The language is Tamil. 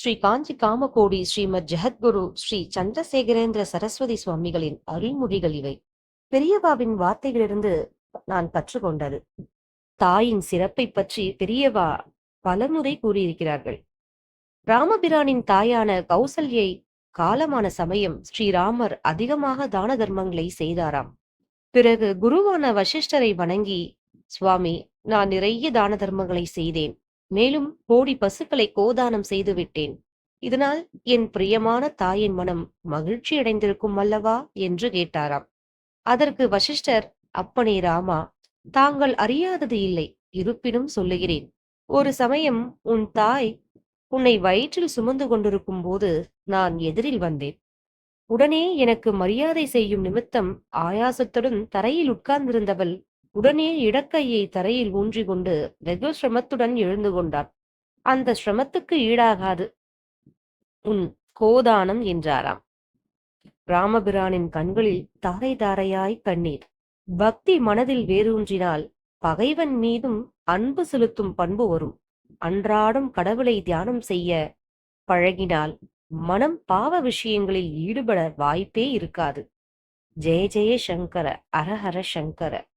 ஸ்ரீ காஞ்சி காமகோடி ஸ்ரீமத் ஜெகத்குரு ஸ்ரீ சந்திரசேகரேந்திர சரஸ்வதி சுவாமிகளின் அருள்மொழிகள் இவை. பெரியவாவின் வார்த்தைகளிலிருந்து நான் கற்றுக்கொண்டது. தாயின் சிறப்பை பற்றி பெரியவா பலமுறை கூறியிருக்கிறார்கள். ராமபிரானின் தாயான கௌசல்யை காலமான சமயம் ஸ்ரீராமர் அதிகமாக தான தர்மங்களை செய்தாராம். பிறகு குருவான வசிஷ்டரை வணங்கி சுவாமி நான் நிறைய தான தர்மங்களை செய்தேன். மேலும் கோடி பசுக்களை கோதானம் செய்து விட்டேன். இதனால் என் பிரியமான தாயின் மனம் மகிழ்ச்சி அடைந்திருக்கும் அல்லவா? என்று கேட்டாராம். அதற்கு வசிஷ்டர் அப்பனே ராமா தாங்கள் அறியாதது இல்லை. இருப்பினும் சொல்லுகிறேன். ஒரு சமயம் உன் தாய் உன்னை வயிற்றில் சுமந்து கொண்டிருக்கும் போது நான் எதிரில் வந்தேன். உடனே எனக்கு மரியாதை செய்யும் நிமித்தம் ஆயாசத்துடன் தரையில் உட்கார்ந்திருந்தவள் உடனே இடக்கையை தரையில் ஊன்றி கொண்டு வெகு சிரமத்துடன் எழுந்து கொண்டான். அந்த சிரமத்துக்கு ஈடாகாது. உன் கோதானம் என்றாராம். ராமபிரானின் கண்களில் தாரை தாரையாய் கண்ணீர். பக்தி மனதில் வேரூன்றினால் பகைவன் மீதும் அன்பு செலுத்தும் பண்பு வரும். அன்றாடம் கடவுளை தியானம் செய்ய பழகினால் மனம் பாவ விஷயங்களில் ஈடுபட வாய்ப்பே இருக்காது. ஜெய ஜெய சங்கர அரஹர சங்கர.